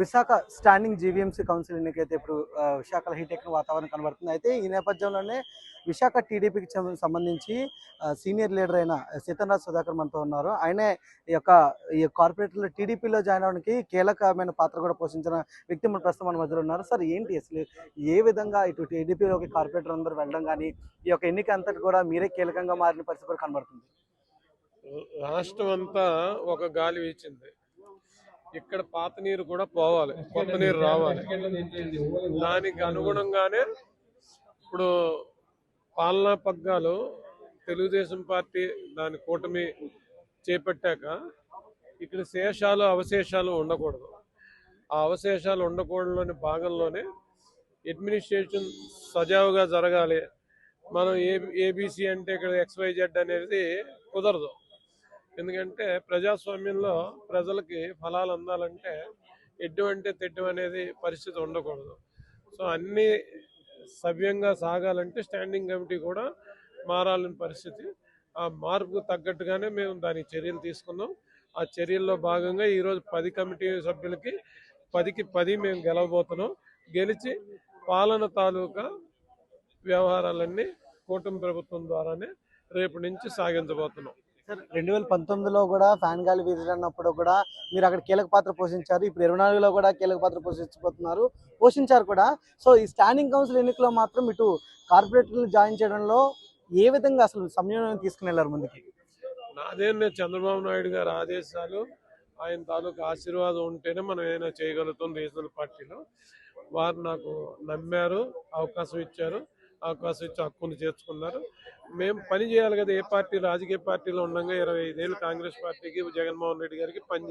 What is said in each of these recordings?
Visakha standing GVMC council ఎన్నికైతే ఇప్పుడు విశాఖలో హీట్ ఎక్కిన వాతావరణం కనబడుతుంది. అయితే ఈ నేపథ్యంలోనే విశాఖ టీడీపీకి సంబంధించి సీనియర్ లీడర్ అయిన సీతారాజ్ సుధాకర్ మనతో ఉన్నారు. ఆయనే ఈ యొక్క ఈ కార్పొరేటర్లో టీడీపీలో జాయిన్ అవడానికి కీలకమైన పాత్ర కూడా పోషించిన వ్యక్తి మన ప్రస్తుతం మన మధ్యలో ఉన్నారు. సార్ ఏంటి అసలు ఏ విధంగా ఇటు టీడీపీలోకి కార్పొరేటర్ అందరూ వెళ్ళడం కానీ ఈ యొక్క ఎన్నిక అంతటి కూడా మీరే కీలకంగా మారిన పరిస్థితి కూడా కనబడుతుంది? రాష్ట్రం అంతా ఒక గాలి వీచింది. ఇక్కడ పాత నీరు కూడా పోవాలి. కొత్త నీరు రావాలి. దానికి అనుగుణంగానే ఇప్పుడు పాలనా పగ్గాలు తెలుగుదేశం పార్టీ దాని కూటమి చేపట్టాక ఇక్కడ శేషాలు అవశేషాలు ఉండకూడదు. ఆ అవశేషాలు ఉండకూడదని భాగంలోనే అడ్మినిస్ట్రేషన్ సజావుగా జరగాలి. మనం ఏ ఏబీసీ అంటే ఇక్కడ ఎక్స్వైజెడ్ అనేది కుదరదు. ఎందుకంటే ప్రజాస్వామ్యంలో ప్రజలకి ఫలాలు అందాలంటే ఎడ్డు తిట్టం అనేది పరిస్థితి ఉండకూడదు. సో అన్నీ సవ్యంగా సాగాలంటే స్టాండింగ్ కమిటీ కూడా మారాలని పరిస్థితి. ఆ మార్పుకు తగ్గట్టుగానే మేము దానికి చర్యలు తీసుకున్నాం. ఆ చర్యల్లో భాగంగా ఈరోజు పది కమిటీ సభ్యులకి పదికి పది మేము గెలవబోతున్నాం. గెలిచి పాలన తాలూకా వ్యవహారాలన్నీ కూటమి ప్రభుత్వం ద్వారానే రేపు నుంచి సాగించబోతున్నాం. సార్ రెండు వేల పంతొమ్మిదిలో కూడా ఫ్యాన్ గాలి వీధులన్నప్పుడు కూడా మీరు అక్కడ కీలక పాత్ర పోషించారు. ఇప్పుడు ఇరవై నాలుగులో కూడా కీలక పాత్ర పోషించబోతున్నారు. పోషించారు కూడా. సో ఈ స్టాండింగ్ కౌన్సిల్ ఎన్నికలో మాత్రం ఇటు కార్పొరేటర్లు జాయిన్ చేయడంలో ఏ విధంగా అసలు సమన్వయం తీసుకుని వెళ్ళారు ముందుకి? నాదేనే చంద్రబాబు నాయుడు గారి ఆదేశాలు ఆయన తాలూకు ఆశీర్వాదం ఉంటేనే మనం ఏదైనా చేయగలుగుతాం రీజనల్ పార్టీలో. వారు నాకు నమ్మారు అవకాశం ఇచ్చారు. అవకాశం ఇచ్చి హక్కును చేర్చుకున్నారు. మేము పని చేయాలి కదా ఏ పార్టీ రాజకీయ పార్టీలో ఉండగా ఇరవై ఐదేళ్ళు కాంగ్రెస్ పార్టీకి జగన్మోహన్ రెడ్డి గారికి పని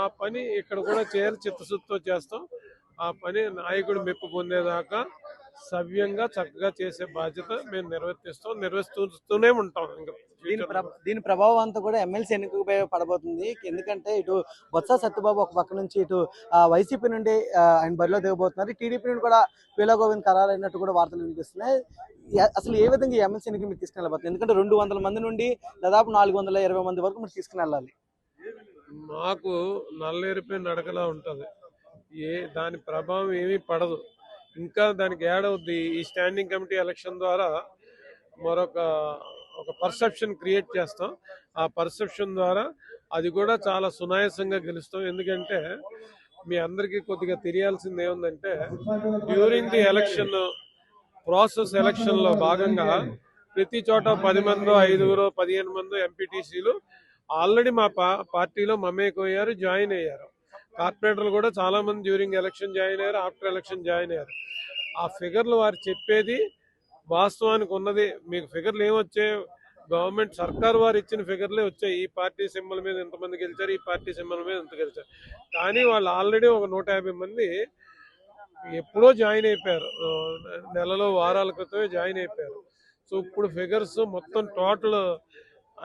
ఆ పని ఇక్కడ కూడా చేయాలి చిత్తశుద్ధితో చేస్తాం. ఆ పని నాయకుడు మెప్పు పొందేదాకా సవ్యంగా చక్కగా చేసే బాధ్యత మేము నిర్వర్తిస్తాం నిర్వర్తిస్తూనే ఉంటాం ఇంకా దీని దీని ప్రభావం అంతా కూడా ఎమ్మెల్సీ ఎన్నికపై పడబోతుంది ఎందుకంటే ఇటు బొత్స సత్యబాబు ఒక పక్క నుంచి ఇటు వైసీపీ నుండి ఆయన బరిలో దిగబోతున్నారు. టీడీపీ నుండి కూడా పీలా గోవింద్ ఖరారైనట్టు కూడా వార్తలు వినిపిస్తున్నాయి. అసలు ఏ విధంగా ఎమ్మెల్సీ ఎన్నిక మీరు తీసుకుని ఎందుకంటే రెండు వందల మంది నుండి దాదాపు నాలుగు వందల ఇరవై మంది వరకు మీరు తీసుకుని వెళ్ళాలి మాకు నల్లేరిపై నడకలా ఉంటుంది. ఏ దాని ప్రభావం ఏమీ పడదు. ఇంకా దానికి యాడ్ అవుద్ది ఈ స్టాండింగ్ కమిటీ ఎలక్షన్ ద్వారా మరొక ఒక పర్సెప్షన్ క్రియేట్ చేస్తాం. ఆ పర్సెప్షన్ ద్వారా అది కూడా చాలా సునాయాసంగా గెలుస్తాం. ఎందుకంటే మీ అందరికీ కొద్దిగా తెలియాల్సింది ఏముందంటే డ్యూరింగ్ ది ఎలక్షన్ ప్రాసెస్ ఎలక్షన్లో భాగంగా ప్రతి చోట పది మందో ఐదుగురు పదిహేను మందో ఎంపీటీసీలు ఆల్రెడీ మా పార్టీలో మమేకయ్యారు జాయిన్ అయ్యారు. కార్పొరేటర్లు కూడా చాలా మంది డ్యూరింగ్ ఎలక్షన్ జాయిన్ అయ్యారు ఆఫ్టర్ ఎలక్షన్ జాయిన్ అయ్యారు. ఆ ఫిగర్లు వారు చెప్పేది వాస్తవానికి ఉన్నది. మీకు ఫిగర్లు ఏమొచ్చాయి గవర్నమెంట్ సర్కార్ వారు ఇచ్చిన ఫిగర్లే వచ్చాయి. ఈ పార్టీ సింబల్ మీద ఎంతమంది గెలిచారు ఈ పార్టీ సింబల్ మీద ఎంత గెలిచారు. కానీ వాళ్ళు ఆల్రెడీ ఒక నూట యాభై మంది ఎప్పుడో జాయిన్ అయిపోయారు. నెలలో వారాల క్రితమే జాయిన్ అయిపోయారు. సో ఇప్పుడు ఫిగర్స్ మొత్తం టోటల్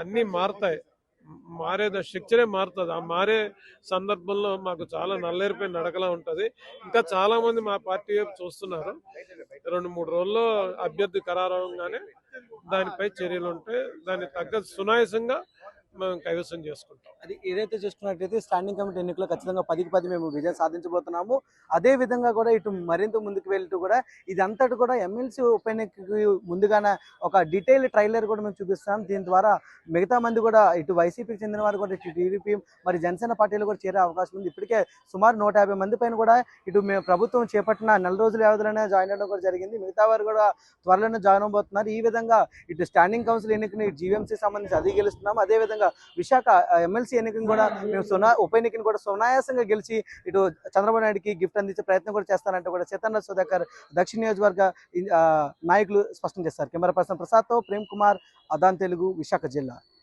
అన్నీ మారుతాయి. మారే స్ట్రక్చరే మారుతుంది. ఆ మారే సందర్భంలో మాకు చాలా నల్లేరిపోయి నడకలా ఉంటుంది. ఇంకా చాలా మంది మా పార్టీ వైపు చూస్తున్నారు. రెండు మూడు రోజుల్లో అభ్యర్థి ఖరారవగానే దానిపై చర్యలు ఉంటాయి. దానికి తగ్గ సునాయసంగా మేము కైవసం చేసుకుంటాం. అది ఏదైతే చూసుకున్నట్టయితే స్టాండింగ్ కమిటీ ఎన్నికల్లో ఖచ్చితంగా పదికి పది మేము విజయం సాధించబోతున్నాము. అదే విధంగా కూడా ఇటు మరింత ముందుకు వెళ్తూ కూడా ఇది కూడా ఎమ్మెల్సీ ఉప ఎన్నికకి ముందుగానే ఒక డీటెయిల్ ట్రైలర్ కూడా మేము చూపిస్తాం దీని ద్వారా మిగతా మంది కూడా ఇటు వైసీపీకి చెందిన వారు కూడా ఇటు టీడీపీ మరి జనసేన పార్టీలు కూడా చేరే అవకాశం ఉంది. ఇప్పటికే సుమారు నూట యాభై మంది పైన కూడా ఇటు మేము ప్రభుత్వం చేపట్టిన నెల రోజుల వ్యవధిలోనే జాయిన్ అవ్వడం కూడా జరిగింది. మిగతా వారు కూడా త్వరలోనే జాయిన్ అవబోతున్నారు ఈ విధంగా ఇటు స్టాండింగ్ కౌన్సిల్ ఎన్నికని జీవీఎంసీ సంబంధించి అది గెలుస్తున్నాము. అదేవిధంగా విశాఖ ఎమ్మెల్సీ ఎన్నికను కూడా మేము సునా ఉప ఎన్నికను కూడా సునాయాసంగా గెలిచి ఇటు చంద్రబాబు నాయుడుకి గిఫ్ట్ అందించే ప్రయత్నం కూడా చేస్తానంటే కూడా చేతన్న సుధాకర్ దక్షిణ నియోజకవర్గ నాయకులు స్పష్టం చేస్తారు కెమెరా పర్సన్ ప్రసాద్తో ప్రేమ్ కుమార్ అదాన్ తెలుగు విశాఖ జిల్లా.